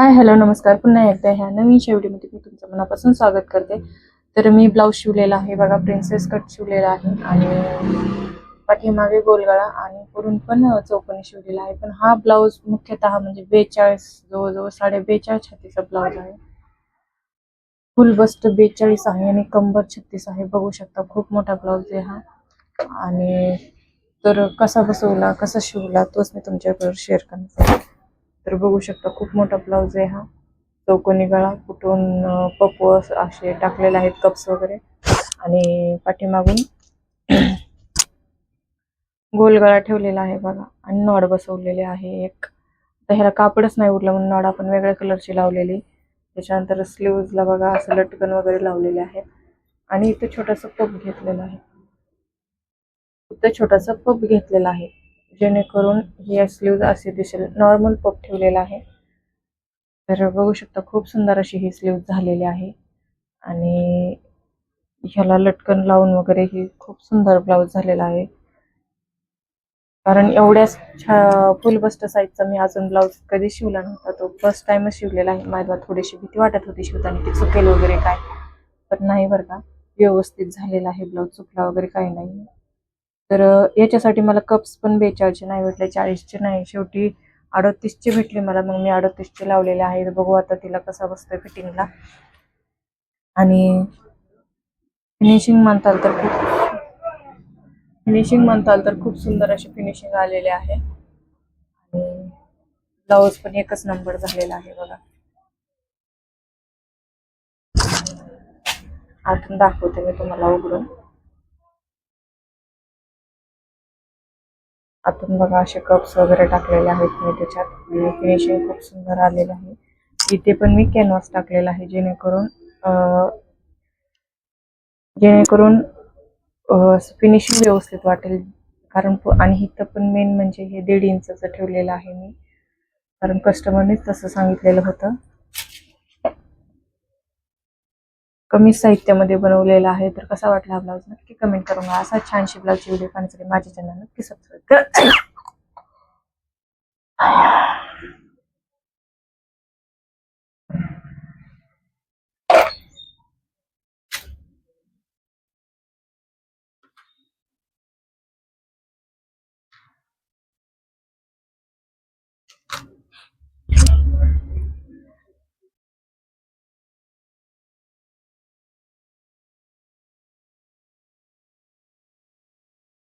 Hi hello नमस्कार. पुन्हा एकदा ह्या नवीन शेवटीमध्ये मी तुमचं मनापासून स्वागत करते. तर मी ब्लाऊज शिवलेला आहे बघा प्रिन्सेस कट शिवलेला आहे आणि पाठीमागे गोलगळा आणि पुरून पण चौकोनी शिवलेला आहे. पण हा ब्लाऊज मुख्यतः म्हणजे बेचाळीस जवळजवळ साडे बेचाळीस छत्तीसचा ब्लाऊज आहे. फुल बस्ट बेचाळीस आहे आणि कंबर छत्तीस आहे. बघू शकता खूप मोठा ब्लाऊज आहे हा. आणि तर कसा बसवला कसा शिवला तोच मी तुमच्याबरोबर शेअर करणार तर बघू शकता खूप मोठा ब्लाऊज आहे हा. चौकोनी गळा कुठून पपू असे टाकलेले आहेत कप्स वगैरे. आणि पाठीमागून गोल गळा ठेवलेला आहे बघा. आणि नॉड बसवलेले आहे एक. तर ह्याला कापडच नाही उरलं म्हणून नॉड आपण वेगळ्या कलरची लावलेली. त्याच्यानंतर स्लीव्हजला बघा असं लटकन वगैरे लावलेले आहे आणि इथं छोटासा पप घेतलेला आहे. इथं छोटासा पप घेतलेला आहे. जेणेकरून हे स्लीव्ह असे दिसेल. नॉर्मल पप ठेवलेला आहे. तर बघू शकता खूप सुंदर अशी ही स्लीव्ह झालेली आहे. आणि ह्याला लटकन लावून वगैरे ही खूप सुंदर ब्लाऊज झालेला आहे. कारण एवढ्याच फुल बस्ट साईजचा मी अजून ब्लाऊज कधी शिवला नव्हता. तो फर्स्ट टाइमच शिवलेला आहे. मला थोडीशी भीती वाटत होती शिवताना की चुकेल वगैरे काय. पण नाही बरं का व्यवस्थित झालेला आहे ब्लाऊज चुकला वगैरे काही नाही. तर याच्यासाठी मला कप्स पण बेचाळचे नाही भेटले चाळीसचे नाही. शेवटी अडतीसचे भेटले मला मग मी अडतीसचे लावलेले आहेत. बघू आता तिला कसा बसतोय फिटिंगला. आणि फिनिशिंग म्हणताल तर खूप फिनिशिंग म्हणताल तर खूप सुंदर अशी फिनिशिंग आलेली आहे. आणि ब्लाऊज पण एकच नंबर झालेला आहे बघा. आतून दाखवते मी तुम्हाला उघडून. आतून बघा असे कप्स वगैरे टाकलेले आहेत मी त्याच्यात. फिनिशिंग खूप सुंदर आलेलं आहे. इथे पण मी कॅनव्हास टाकलेला आहे जेणेकरून जेणेकरून फिनिशिंग व्यवस्थित वाटेल. कारण आणि इथं पण मेन म्हणजे हे दीड इंचचं ठेवलेलं आहे मी. कारण कस्टमरनेच तसं सांगितलेलं होतं. कमी साहित्यामध्ये बनवलेला आहे. तर कसा वाटला हा ब्लाऊज? नक्की कमेंट करून असा छानशी ब्लाऊजची व्हिडिओ पाहण्यासाठी माझ्या चॅनल नक्की सबस्क्राईब करा.